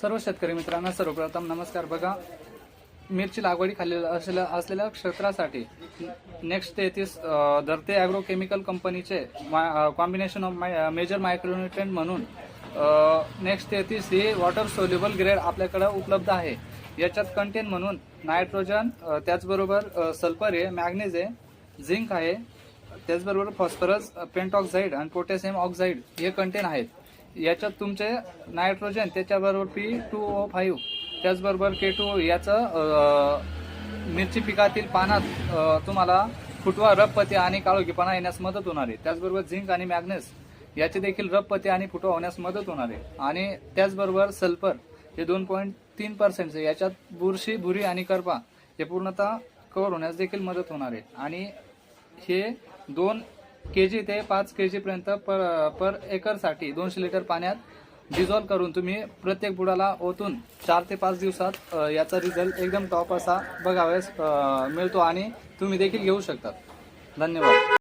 सर्व शेतकरी मित्रांना सर्वप्रथम नमस्कार. बघा मिरची लागवडी खाली असलेल्या असलेल्या क्षेत्रासाठी नेक्स्ट तेहतीस धरते ॲग्रो केमिकल कंपनीचे combination of my major micronutrient म्हणून नेक्स्ट तेहतीस ही वॉटर सोल्युबल ग्रेड आपल्याकडे उपलब्ध आहे. याच्यात कंटेन म्हणून नायट्रोजन त्याचबरोबर सल्फर आहे मॅग्नेज आहे झिंक आहे त्याचबरोबर फॉस्फरस पेंटॉक्साईड आणि पोटॅशियम ऑक्साईड हे कंटेन आहेत. याच्यात तुमचे नायट्रोजन त्याच्याबरोबर पी टू ओ फाईव्ह त्याचबरोबर के टू याचं मिरची पिकातील पानात तुम्हाला फुटवा रबपती आणि काळोखीपणा येण्यास मदत होणार आहे. त्याचबरोबर झिंक आणि मॅग्नेस याचे देखील रबपती आणि फुटवा होण्यास मदत होणार आहे. आणि त्याचबरोबर सल्फर हे दोन पॉईंट तीन पर्सेंट याच्यात बुरशी भुरी आणि करपा हे पूर्णतः कव्हर होण्यास देखील मदत होणार आहे. आणि हे दोन के जी ते पाच के जीपर्यंत पर पर एकरसाठी दोनशे लिटर पाण्यात डिझॉल्व करून तुम्ही प्रत्येक बुडाला ओतून चार ते पाच दिवसात याचा रिझल्ट एकदम टॉप असा बघावयास मिळतो आणि तुम्ही देखील घेऊ शकतात धन्यवाद.